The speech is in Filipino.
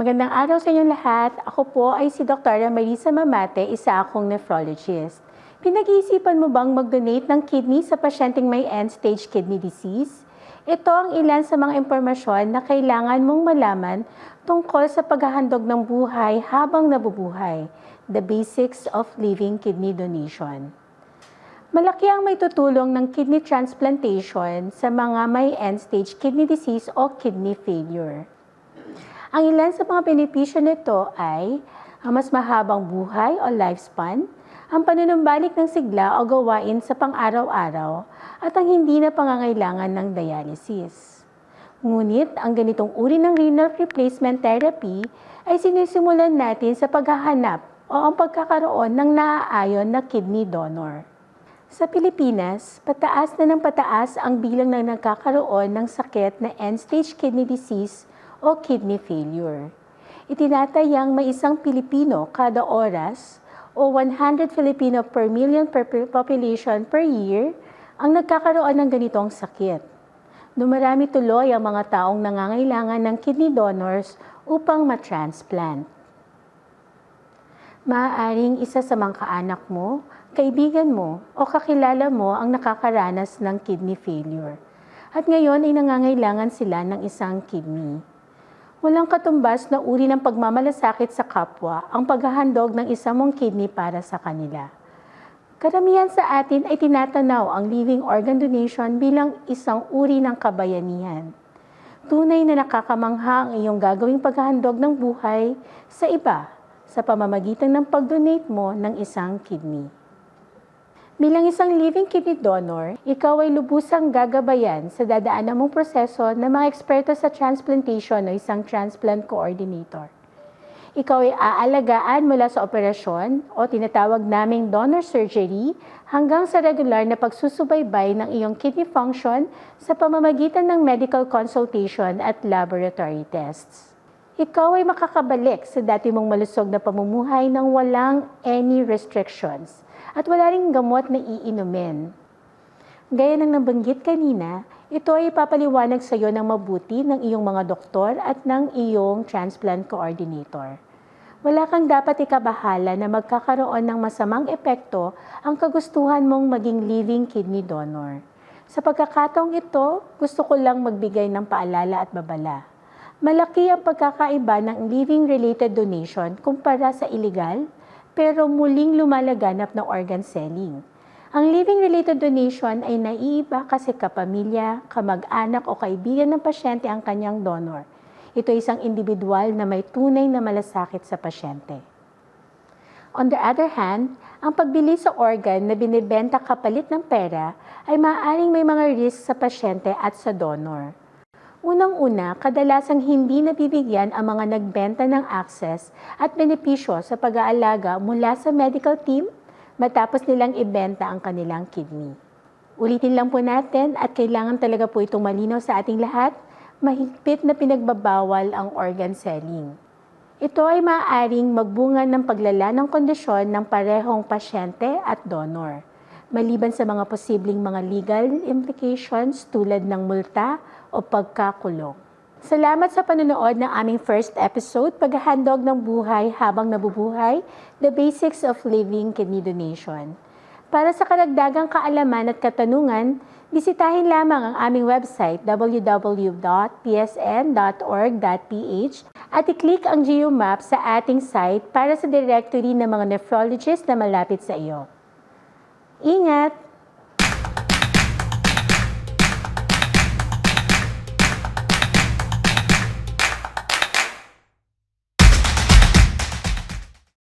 Magandang araw sa inyong lahat. Ako po ay si Dr. Marisa Mamate, isa akong nephrologist. Pinag-iisipan mo bang mag-donate ng kidney sa pasyenteng may end-stage kidney disease? Ito ang ilan sa mga impormasyon na kailangan mong malaman tungkol sa paghahandog ng buhay habang nabubuhay. The basics of living kidney donation. Malaki ang may tutulong ng kidney transplantation sa mga may end-stage kidney disease o kidney failure. Ang ilan sa mga benepisyo nito ay ang mas mahabang buhay o lifespan, ang panunumbalik ng sigla o gawain sa pang-araw-araw, at ang hindi na pangangailangan ng dialysis. Ngunit ang ganitong uri ng renal replacement therapy ay sinisimulan natin sa paghahanap o ang pagkakaroon ng naaayon na kidney donor. Sa Pilipinas, pataas na ng pataas ang bilang ng nagkakaroon ng sakit na end-stage kidney disease o kidney failure. Itinatayang may isang Pilipino kada oras o 100 Filipino per million per population per year ang nagkakaroon ng ganitong sakit. Dumarami tuloy ang mga taong nangangailangan ng kidney donors upang matransplant. Maaaring isa sa mga kaanak mo, kaibigan mo o kakilala mo ang nakakaranas ng kidney failure. At ngayon ay nangangailangan sila ng isang kidney. Walang katumbas na uri ng pagmamalasakit sa kapwa ang paghahandog ng isang mong kidney para sa kanila. Karamihan sa atin ay tinatanaw ang living organ donation bilang isang uri ng kabayanihan. Tunay na nakakamangha ang iyong gagawing paghahandog ng buhay sa iba sa pamamagitan ng pag-donate mo ng isang kidney. Bilang isang living kidney donor, ikaw ay lubusang gagabayan sa dadaanan mong proseso ng mga eksperto sa transplantation o isang transplant coordinator. Ikaw ay aalagaan mula sa operasyon o tinatawag naming donor surgery hanggang sa regular na pagsusubaybay ng iyong kidney function sa pamamagitan ng medical consultation at laboratory tests. Ikaw ay makakabalik sa dati mong malusog na pamumuhay ng walang any restrictions at wala ring gamot na iinumin. Gaya ng nabanggit kanina, ito ay ipapaliwanag sa iyo ng mabuti ng iyong mga doktor at ng iyong transplant coordinator. Wala kang dapat ikabahala na magkakaroon ng masamang epekto ang kagustuhan mong maging living kidney donor. Sa pagkakataong ito, gusto ko lang magbigay ng paalala at babala. Malaki ang pagkakaiba ng living-related donation kumpara sa illegal, pero muling lumalaganap ng organ selling. Ang living-related donation ay naiiba kasi kapamilya, kamag-anak o kaibigan ng pasyente ang kanyang donor. Ito ay isang individual na may tunay na malasakit sa pasyente. On the other hand, ang pagbili sa organ na binibenta kapalit ng pera ay maaaring may mga risk sa pasyente at sa donor. Unang-una, kadalasang hindi nabibigyan ang mga nagbenta ng access at benepisyo sa pag-aalaga mula sa medical team matapos nilang ibenta ang kanilang kidney. Ulitin lang po natin at kailangan talaga po itong malinaw sa ating lahat, mahigpit na pinagbabawal ang organ selling. Ito ay maaaring magbunga ng paglala ng kondisyon ng parehong pasyente at donor, maliban sa mga posibleng mga legal implications tulad ng multa o pagkakulong. Salamat sa panonood ng aming first episode, Paghahandog ng Buhay Habang Nabubuhay, The Basics of Living Kidney Donation. Para sa karagdagang kaalaman at katanungan, bisitahin lamang ang aming website www.psn.org.ph at i-click ang geomap sa ating site para sa directory ng mga nephrologist na malapit sa iyo. Ingat!